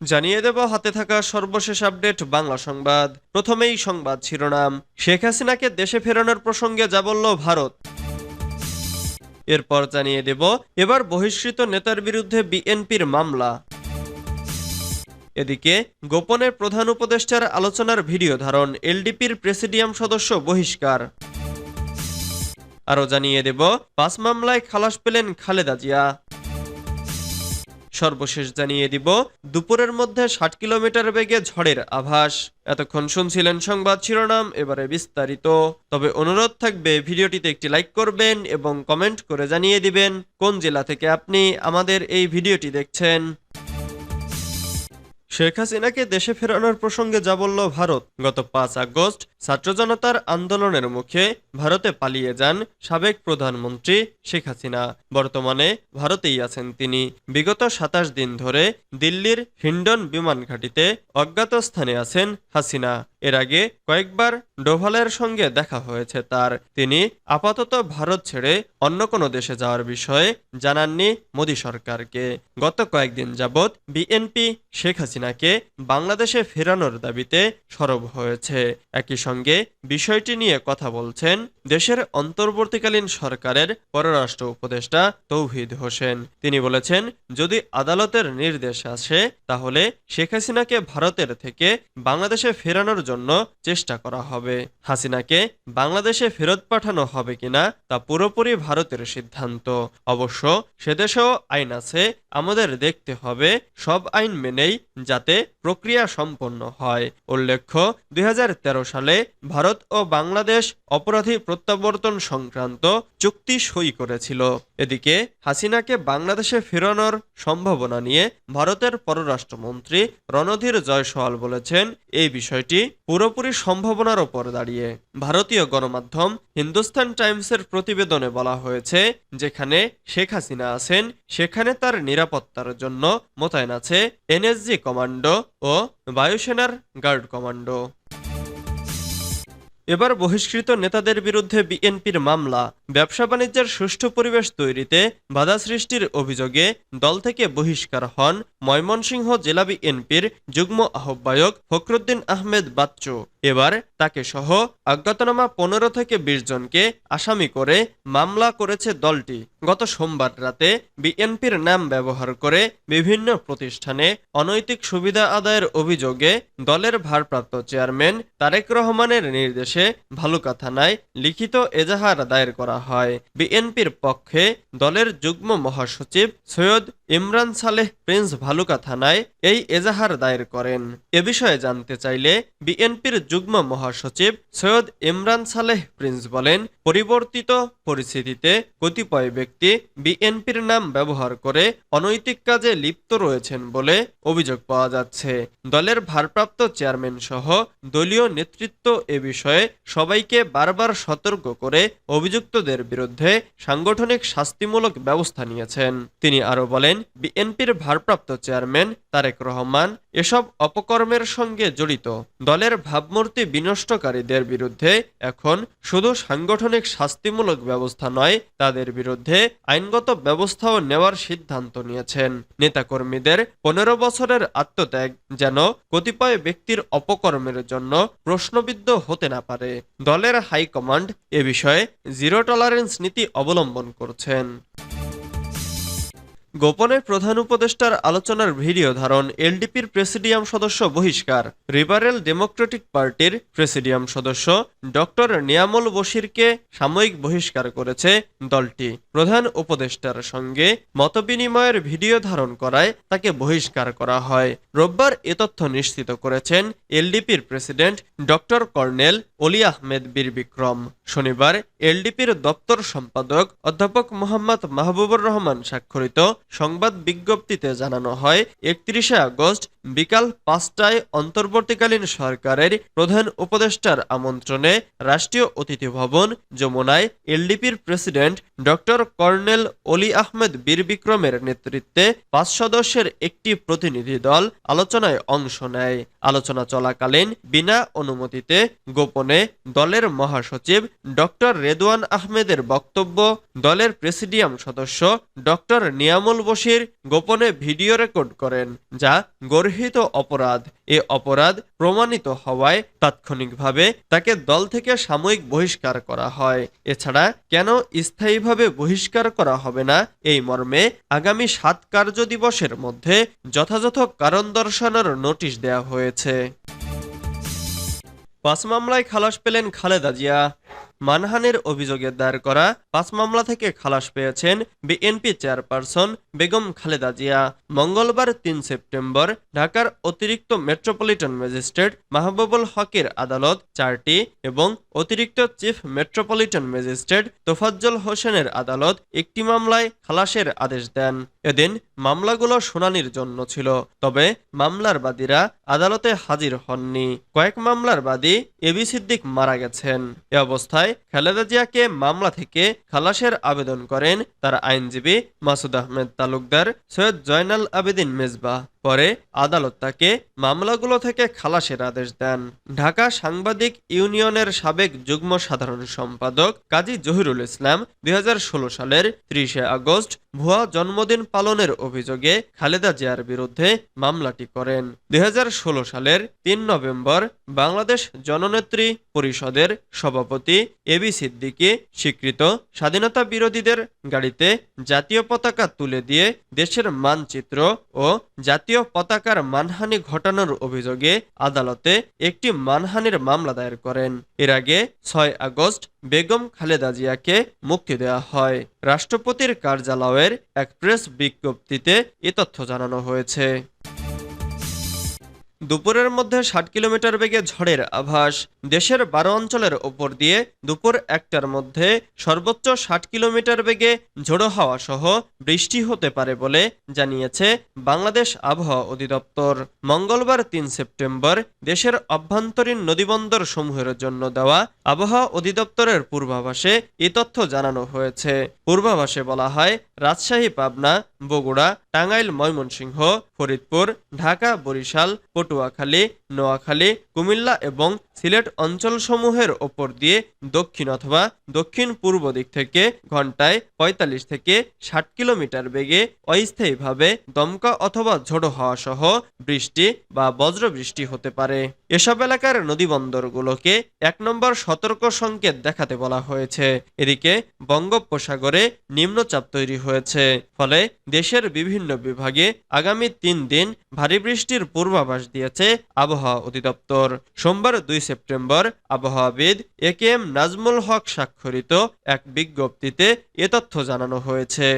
জানিয়ে দেব হাতে থাকা সর্বশেষ আপডেট বাংলা সংবাদ। প্রথমেই সংবাদ শিরোনাম। শেখ হাসিনাকে দেশে ফেরানোর প্রসঙ্গে যা বলল ভারত। এরপর জানিয়ে দেব, এবার বহিষ্কৃত নেতার বিরুদ্ধে বিএনপির মামলা। এদিকে, গোপনে প্রধান উপদেষ্টার আলোচনার ভিডিও ধারণ, এলডিপির প্রেসিডিয়াম সদস্য বহিষ্কার। আরও জানিয়ে দেব, পাঁচ মামলায় খালাস পেলেন খালেদা জিয়া। সর্বশেষ জানিয়ে দিব, দুপুরের মধ্যে ষাট কিলোমিটার বেগে ঝড়ের আভাস। এতক্ষণ শুনছিলেন সংবাদ শিরোনাম, এবারে বিস্তারিত। তবে অনুরোধ থাকবে, ভিডিওটিতে একটি লাইক করবেন এবং কমেন্ট করে জানিয়ে দিবেন কোন জেলা থেকে আপনি আমাদের এই ভিডিওটি দেখছেন। শেখ হাসিনাকে দেশে ফেরানোর প্রসঙ্গে যা বলল ভারত, গত পাঁচ আগস্ট ছাত্র জনতার আন্দোলনের মুখে ভারতে পালিয়ে যান সাবেক প্রধানমন্ত্রী শেখ হাসিনা। বর্তমানে ভারতেই আছেন তিনি। বিগত সাতাশ দিন ধরে দিল্লির হিন্ডন বিমান ঘাঁটিতে অজ্ঞাত স্থানে আছেন হাসিনা। এর আগে কয়েকবার ডোভালের সঙ্গে দেখা হয়েছে তার। তিনি আপাতত ভারত ছেড়ে অন্য কোনো দেশে যাওয়ার বিষয়ে জানাননি মোদী সরকারকে। গত কয়েকদিন যাবৎ বিএনপি শেখ হাসিনাকে বাংলাদেশে ফেরানোর দাবিতে সরব হয়েছে। একই সঙ্গে বিষয়টি নিয়ে কথা বলছেন দেশের অন্তর্বর্তীকালীন সরকারের পররাষ্ট্র উপদেষ্টা তৌহিদ হোসেন। তিনি বলেছেন, যদি আদালতের নির্দেশ আসে, তাহলে শেখ হাসিনাকে ভারতের থেকে বাংলাদেশে ফেরানোর জন্য চেষ্টা করা হবে। হাসিনাকে বাংলাদেশে ফেরত পাঠানো হবে কিনা, তা পুরোপুরি ভারতের সিদ্ধান্ত। অবশ্য সেদেশেও আইন আছে, আমাদের দেখতে হবে, সব আইন মেনেই যাতে প্রক্রিয়া সম্পন্ন হয়। উল্লেখ্য, দুই হাজার তেরো সালে ভারত ও বাংলাদেশ অপরাধী প্রত্যাবর্তন সংক্রান্ত চুক্তি সই করেছিল। এদিকে হাসিনাকে বাংলাদেশে ফেরানোর সম্ভাবনা নিয়ে ভারতের পররাষ্ট্রমন্ত্রী রণধীর জয়সওয়াল বলেছেন, এই বিষয়টি পুরোপুরি সম্ভাবনার ওপর দাঁড়িয়ে। ভারতীয় গণমাধ্যম হিন্দুস্তান টাইমসের প্রতিবেদনে বলা হয়েছে, যেখানে শেখ হাসিনা আছেন, সেখানে তার নিরাপত্তার জন্য মোতায়েন আছে এনএসজি কমান্ডো ও বায়ুসেনার গার্ড কমান্ডো। এবার বহিষ্কৃত নেতাদের বিরুদ্ধে বিএনপির মামলা। ব্যবসা বাণিজ্যের সুষ্ঠু পরিবেশ তৈরিতে বাধা সৃষ্টির অভিযোগে দল থেকে বহিষ্কার হন ময়মনসিংহ জেলা বিএনপির যুগ্ম আহ্বায়ক ফখরুদ্দিন আহমেদ বাচ্চু। এবার তাকে সহ অজ্ঞাতনামা পনেরো থেকে বিশ জনকে আসামি করে মামলা করেছে দলটি। গত সোমবার রাতে বিএনপির নাম ব্যবহার করে বিভিন্ন প্রতিষ্ঠানে অনৈতিক সুবিধা আদায়ের অভিযোগে দলের ভারপ্রাপ্ত চেয়ারম্যান তারেক রহমানের নির্দেশে ভালুকা নাই লিখিত এজাহার দায়ের করা হয়। বিএনপির পক্ষে দলের যুগ্ম মহাসচিব সৈয়দ ইমরান সালেহ প্রিন্স ভালুকা থানায় এই এজাহার দায়ের করেন। এ বিষয়ে জানতে চাইলে বিএনপির যুগ্ম মহাসচিব সৈয়দ ইমরান সালেহ প্রিন্স বলেন, পরিবর্তিত পরিস্থিতিতে কতিপয় ব্যক্তি বিএনপির নাম ব্যবহার করে অনৈতিক কাজে লিপ্ত রয়েছেন বলে অভিযোগ পাওয়া যাচ্ছে। দলের ভারপ্রাপ্ত চেয়ারম্যান সহ দলীয় নেতৃত্ব এ বিষয়ে সবাইকে বারবার সতর্ক করে অভিযুক্তদের বিরুদ্ধে সাংগঠনিক শাস্তিমূলক ব্যবস্থা নিয়েছেন। তিনি আরও বলেন বিএনপির ভারপ্রাপ্ত চেয়ারম্যান তারেক রহমান এসব অপকর্মের সঙ্গে জড়িত। দলের ভাবমূর্তি বিনষ্টকারীদের বিরুদ্ধে এখন শুধু সাংগঠনিক শাস্তিমূলক ব্যবস্থা নয়, তাদের বিরুদ্ধে আইনগত ব্যবস্থাও নেওয়ার সিদ্ধান্ত নিয়েছেন। নেতাকর্মীদের পনেরো বছরের আত্মত্যাগ যেন কতিপয় ব্যক্তির অপকর্মের জন্য প্রশ্নবিদ্ধ হতে না পারে। দলের হাইকমান্ড এ বিষয়ে জিরো টলারেন্স নীতি অবলম্বন করছেন। গোপনে প্রধান উপদেষ্টার আলোচনার ভিডিও ধারণ এলডিপির প্রেসিডিয়াম সদস্য বহিষ্কার। লিবারেল ডেমোক্রেটিক পার্টির প্রেসিডিয়াম সদস্য ডক্টর নিয়ামুল বশিরকে সাময়িক বহিষ্কার করেছে দলটি। প্রধান উপদেষ্টার সঙ্গে মতবিনিময়ের ভিডিও ধারণ করায় তাকে বহিষ্কার করা হয়। রোববার এ তথ্য নিশ্চিত করেছেন এলডিপির প্রেসিডেন্ট ডক্টর কর্নেল অলি আহমেদ বীর বিক্রম। শনিবার এলডিপির দপ্তর সম্পাদক অধ্যাপক মোহাম্মদ মাহবুবুর রহমান স্বাক্ষরিত সংবাদ বিজ্ঞপ্তিতে জানানো হয়, একত্রিশে আগস্ট বিকাল পাঁচটায় অন্তর্বর্তীকালীন সরকারের প্রধান উপদেষ্টার আমন্ত্রণে রাষ্ট্রীয় অতিথি ভবন যমুনায় এলডিপির প্রেসিডেন্ট ডক্টর কর্নেল অলি আহমেদ বীর বিক্রমের নেতৃত্বে পাঁচ সদস্যের একটি প্রতিনিধি দল আলোচনায় অংশ নেয়। আলোচনা চলাকালীন বিনা অনুমতিতে গোপনে দলের মহাসচিব ডক্টর রেদওয়ান আহমেদের বক্তব্য, দলের প্রেসিডিয়াম সদস্য ডক্টর নিয়ামুল বশির গোপনে ভিডিও রেকর্ড করেন, যা গর্হিত অপরাধ। এ অপরাধ প্রমাণিত হওয়ায় তাৎক্ষণিকভাবে তাকে দল থেকে সাময়িক বহিষ্কার করা হয়। এছাড়া কেন স্থায়ীভাবে বহিষ্কার করা হবে না? এই মর্মে আগামী সাত কার্য দিবসের মধ্যে যথাযথ কারণ দর্শানোর নোটিশ দেওয়া হয়েছে। পাঁচ মামলায় খালাস পেলেন খালেদা জিয়া। মানহানির অভিযোগে দায়ের করা পাঁচ মামলা থেকে খালাস পেয়েছেন বিএনপি চেয়ারপারসন বেগম খালেদা জিয়া। মঙ্গলবার তিন সেপ্টেম্বর ঢাকার অতিরিক্ত মেট্রোপলিটন ম্যাজিস্ট্রেট মাহবুবুল হকের আদালত চারটি এবং অতিরিক্ত চিফ মেট্রোপলিটন ম্যাজিস্ট্রেট তোফাজ্জল হোসেনের আদালত একটি মামলায় খালাসের আদেশ দেন। এদিন মামলাগুলো শুনানির জন্য ছিল, তবে মামলার বাদীরা আদালতে হাজির হননি। কয়েক মামলার বাদী এবি সিদ্দিক মারা গেছেন। এ অবস্থায় খালেদা জিয়াকে মামলা থেকে খালাসের আবেদন করেন তার আইনজীবী মাসুদ আহমেদ তালুকদার সৈয়দ জয়নাল আবেদিন মেজবাহ। পরে আদালত তাকে মামলাগুলো থেকে খালাসের আদেশ দেন। ঢাকা সাংবাদিক ইউনিয়নের সাবেক যুগ্ম সাধারণ সম্পাদক কাজী জহিরুল ইসলাম দুই সালের ত্রিশে আগস্ট ভুয়া জন্মদিন পালনের অভিযোগে খালেদা জিয়ার বিরুদ্ধে মামলাটি করেন। দুই হাজার ষোলো সালের তিন নভেম্বর বাংলাদেশ জননেত্রী পরিষদের সভাপতি এবি সিদ্দিকী স্বীকৃত স্বাধীনতা বিরোধীদের গাড়িতে জাতীয় পতাকা তুলে দিয়ে দেশের মানচিত্র ও জাতীয় পতাকার মানহানি ঘটানোর অভিযোগে আদালতে একটি মানহানির মামলা দায়ের করেন। এর আগে ছয় আগস্ট বেগম খালেদা জিয়াকে মুক্তি দেওয়া হয়। রাষ্ট্রপতির কার্যালয়ের এক প্রেস বিজ্ঞপ্তিতে এ তথ্য জানানো হয়েছে। দুপুরের মধ্যে ষাট কিলোমিটার বেগে ঝড়ের আভাস। দেশের বারো অঞ্চলের ওপর দিয়ে দুপুর একটার মধ্যে সর্বোচ্চ ষাট কিলোমিটার বেগে ঝোড়ো হাওয়া সহ বৃষ্টি হতে পারে বলে জানিয়েছে বাংলাদেশ আবহাওয়া অধিদপ্তর। মঙ্গলবার তিন সেপ্টেম্বর দেশের অভ্যন্তরীণ নদীবন্দর সমূহের জন্য দেওয়া আবহাওয়া অধিদপ্তরের পূর্বাভাসে এ তথ্য জানানো হয়েছে। পূর্বাভাসে বলা হয়, রাজশাহী, পাবনা, বগুড়া টাঙ্গাইল, ময়মনসিংহ, ফরিদপুর, ঢাকা, বরিশাল, পটুয়াখালী, নোয়াখালী, কুমিল্লা এবং সিলেট অঞ্চলসমূহের ওপর দিয়ে দক্ষিণ অথবা দক্ষিণ পূর্ব দিক থেকে ঘন্টায় ৪৫ থেকে ষাট কিলোমিটার বেগে অস্থায়ীভাবে দমকা অথবা ঝোড়ো হওয়াসহ বৃষ্টি বা বজ্রবৃষ্টি হতে পারে। এসব এলাকার নদীবন্দরগুলোকে এক নম্বর সতর্ক সংকেত দেখাতে বলা হয়েছে। এদিকে বঙ্গোপসাগরে নিম্নচাপ তৈরি হয়েছে। ফলে দেশের বিভিন্ন বিভাগে আগামী তিন দিন ভারী বৃষ্টির পূর্বাভাস দিয়েছে আবহাওয়া অধিদপ্তর। সোমবার দুই September আবহাওয়াবিদ A K M Nazmul Haque স্বাক্ষরিত এক বিজ্ঞপ্তিতে এ তথ্য জানানো হয়েছে।